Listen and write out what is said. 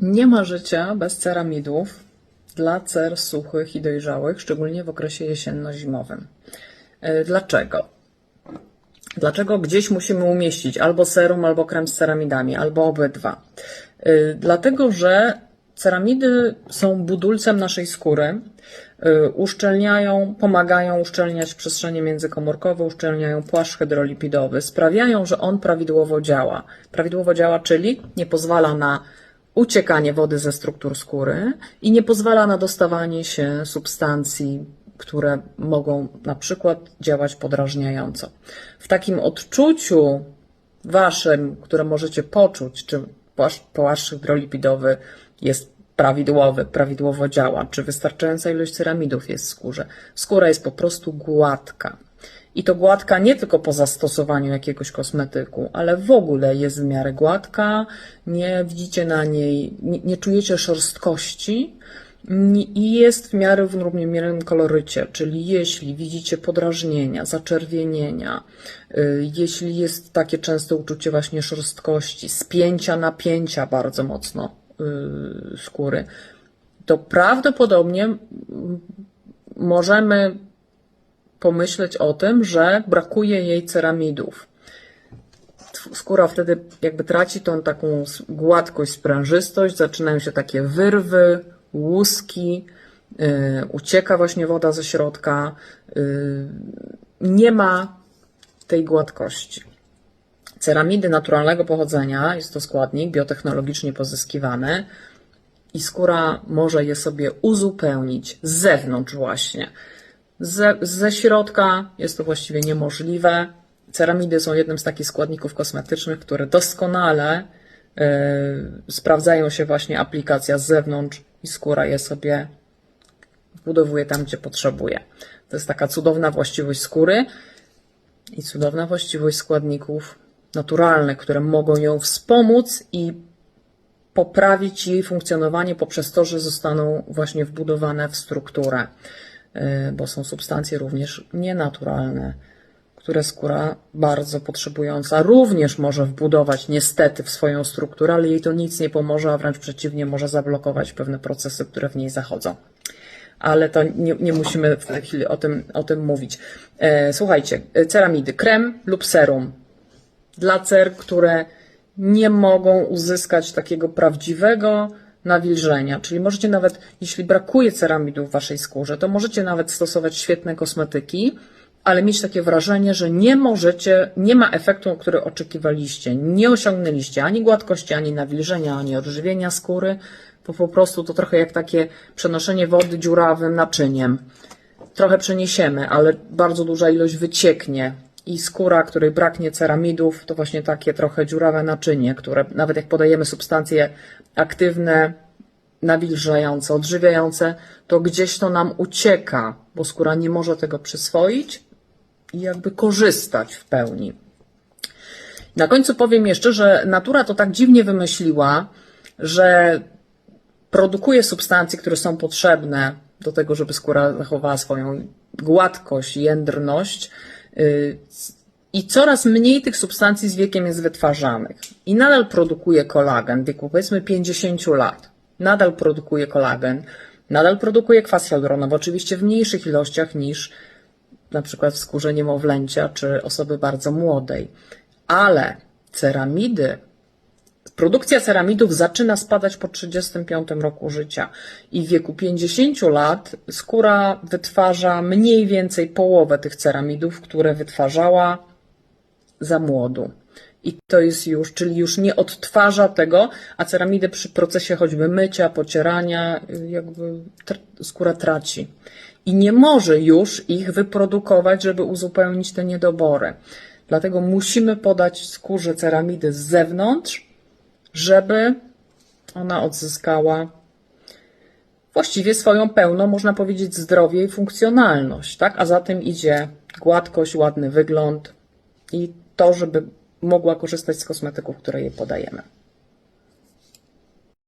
Nie ma życia bez ceramidów dla cer suchych i dojrzałych, szczególnie w okresie jesienno-zimowym. E, Dlaczego? Dlaczego gdzieś musimy umieścić albo serum, albo krem z ceramidami, albo obydwa? Y, Dlatego, że ceramidy są budulcem naszej skóry, y, uszczelniają, pomagają uszczelniać przestrzenie międzykomórkowe, uszczelniają płaszcz hydrolipidowy, sprawiają, że on prawidłowo działa. Prawidłowo działa, czyli nie pozwala na uciekanie wody ze struktur skóry i nie pozwala na dostawanie się substancji, które mogą na przykład działać podrażniająco. W takim odczuciu waszym, które możecie poczuć, czy płaszcz, hydrolipidowy jest prawidłowy, prawidłowo działa, czy wystarczająca ilość ceramidów jest w skórze. Skóra jest po prostu gładka. I to gładka nie tylko po zastosowaniu jakiegoś kosmetyku, ale w ogóle jest w miarę gładka, nie widzicie na niej, nie, nie czujecie szorstkości. I jest w miarę w równomiernym kolorycie, czyli jeśli widzicie podrażnienia, zaczerwienienia, y, jeśli jest takie częste uczucie właśnie szorstkości, spięcia, napięcia bardzo mocno y, skóry, to prawdopodobnie możemy pomyśleć o tym, że brakuje jej ceramidów. Skóra wtedy jakby traci tą taką gładkość, sprężystość, zaczynają się takie wyrwy, łuski, yy, ucieka właśnie woda ze środka, yy, nie ma tej gładkości. Ceramidy naturalnego pochodzenia, jest to składnik biotechnologicznie pozyskiwany i skóra może je sobie uzupełnić z zewnątrz właśnie. Ze, ze środka jest to właściwie niemożliwe. Ceramidy są jednym z takich składników kosmetycznych, które doskonale y, sprawdzają się właśnie aplikacja z zewnątrz i skóra je sobie wbudowuje tam, gdzie potrzebuje. To jest taka cudowna właściwość skóry i cudowna właściwość składników naturalnych, które mogą ją wspomóc i poprawić jej funkcjonowanie poprzez to, że zostaną właśnie wbudowane w strukturę, bo są substancje również nienaturalne, które skóra bardzo potrzebująca również może wbudować niestety w swoją strukturę, ale jej to nic nie pomoże, a wręcz przeciwnie może zablokować pewne procesy, które w niej zachodzą. Ale to nie, nie musimy w tej chwili o tym, o tym mówić. E, Słuchajcie, e, ceramidy, krem lub serum dla cer, które nie mogą uzyskać takiego prawdziwego nawilżenia. Czyli możecie nawet, jeśli brakuje ceramidów w waszej skórze, to możecie nawet stosować świetne kosmetyki, ale mieć takie wrażenie, że nie możecie, nie ma efektu, który oczekiwaliście. Nie osiągnęliście ani gładkości, ani nawilżenia, ani odżywienia skóry, bo po prostu to trochę jak takie przenoszenie wody dziurawym naczyniem trochę przeniesiemy, ale bardzo duża ilość wycieknie. I skóra, której braknie ceramidów, to właśnie takie trochę dziurawe naczynie, które nawet jak podajemy substancje aktywne, nawilżające, odżywiające, to gdzieś to nam ucieka, bo skóra nie może tego przyswoić i jakby korzystać w pełni. Na końcu powiem jeszcze, że natura to tak dziwnie wymyśliła, że produkuje substancje, które są potrzebne do tego, żeby skóra zachowała swoją gładkość, jędrność. Yy, I coraz mniej tych substancji z wiekiem jest wytwarzanych. I nadal produkuje kolagen w wieku powiedzmy 50 lat. Nadal produkuje kolagen, nadal produkuje kwas hialuronowy, oczywiście w mniejszych ilościach niż na przykład w skórze niemowlęcia czy osoby bardzo młodej. Ale ceramidy Produkcja ceramidów zaczyna spadać po 35 roku życia i w wieku 50 lat skóra wytwarza mniej więcej połowę tych ceramidów, które wytwarzała za młodu. I to jest już, czyli już nie odtwarza tego, a ceramidy przy procesie choćby mycia, pocierania, jakby skóra traci. I nie może już ich wyprodukować, żeby uzupełnić te niedobory. Dlatego musimy podać skórze ceramidy z zewnątrz, żeby ona odzyskała właściwie swoją pełną, można powiedzieć, zdrowie i funkcjonalność, tak? A za tym idzie gładkość, ładny wygląd i to, żeby mogła korzystać z kosmetyków, które jej podajemy.